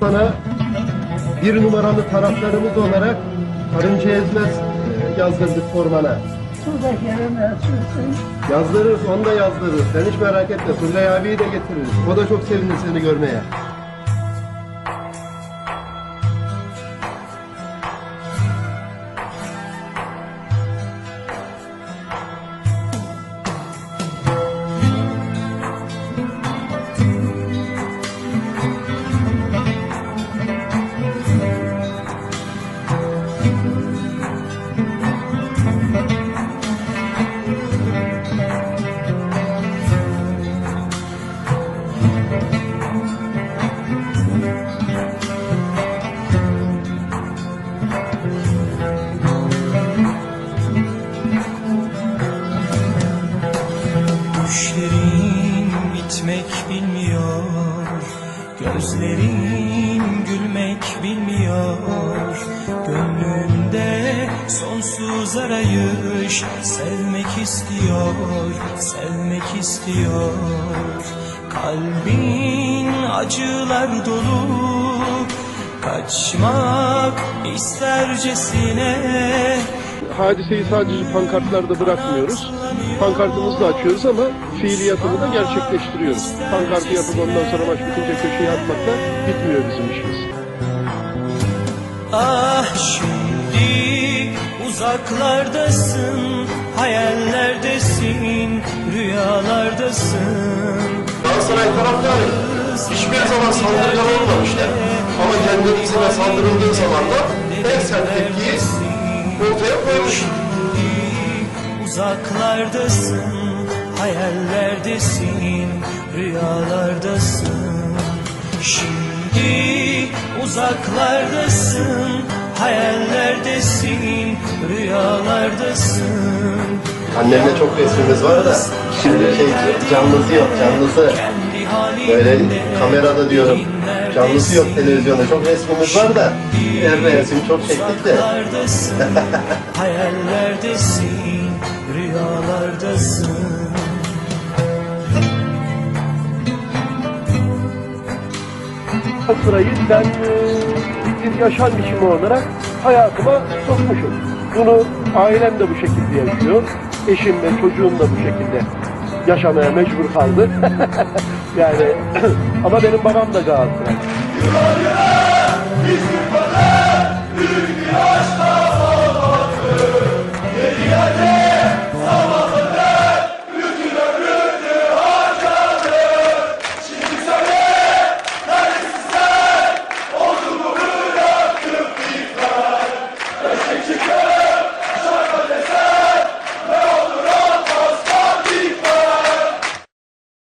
sana bir numaralı taraflarımız olarak karınca ezmez e, yazdırdık formana. Şuradaki yerine sürsün. Yazdırırız, onu da yazdırırız. Sen hiç merak etme. Turgay abiyi de getiririz. O da çok sevinir seni görmeye. Düşlerin bitmek bilmiyor. Gözlerin gülmek bilmiyor. Gönlünde sonsuz arayış Sevmek istiyor, sevmek istiyor. Kalbin acılar dolu Kaçmak istercesine Hadiseyi sadece pankartlarda bırakmıyoruz. Pankartımızı da açıyoruz ama fiiliyatını da gerçekleştiriyoruz. Pankartı yapıp ondan sonra maç bitince köşeye atmakla bitmiyor bizim işimiz. Ah şimdi uzaklardasın, hayallerdesin, rüyalardasın. Galatasaray taraftarı hiçbir zaman saldırgan olmamışlar. Ama kendisine saldırıldığı zaman da en sert tepkiyi ortaya koymuş. Uzaklardasın, hayallerdesin, rüyalardasın. Şimdi uzaklardasın, hayallerdesin, rüyalardasın. Annemle çok resmimiz var da şimdi şey canlısı yok canlısı. Böyle kamerada diyorum canlısı yok televizyonda çok resmimiz var da her resim çok çektik de. Hayallerdesin, rüyalardasın. Galatasaray'ı ben e, bir yaşam biçimi olarak hayatıma sokmuşum. Bunu ailem de bu şekilde yaşıyor. Eşim de çocuğum da bu şekilde yaşamaya mecbur kaldı. yani ama benim babam da Galatasaray.